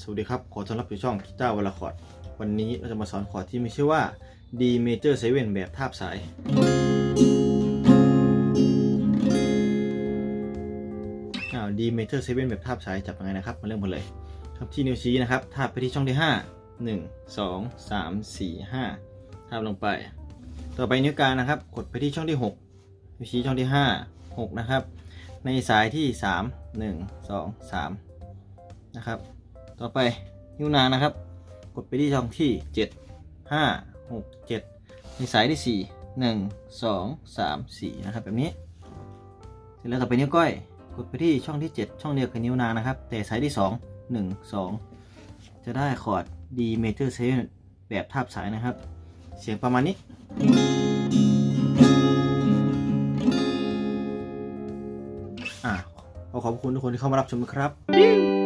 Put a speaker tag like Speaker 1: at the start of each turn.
Speaker 1: สวัสดีครับ ขอต้อนรับสู่ช่องกีตาร์วอลคอร์ด วันนี้เราจะมาสอนคอร์ดที่มีชื่อว่า D major 7 แบบทาบสาย อ้าว D major 7 แบบทาบสายจับยังไงนะครับ มาเริ่มกันเลย ครับที่นิ้วชี้นะครับ ทาบไปที่ช่องที่ 5 1 2 3 4 5 ทาบลงไป ต่อไปนิ้วกลางนะครับ กดไปที่ช่องที่ 6 นิ้วชี้ช่องที่ 5 6 นะครับ ในสายที่ 3 1 2 3 นะครับ ต่อไปนิ้วนางนะครับ กดไปที่ช่องที่ 7 5 6 7 ในสายที่ 4 1 2 3 4 นะครับ แบบนี้ เสร็จแล้วต่อไปนิ้วก้อย กดไปที่ช่องที่ 7 ช่องเดียวกับนิ้วนางนะครับ แต่สายที่ 2 1 2 จะได้คอร์ด D major 7แบบทาบสายนะครับ เสียงประมาณนี้ อะขอขอบคุณทุกคนที่เข้ามารับชมนะครับ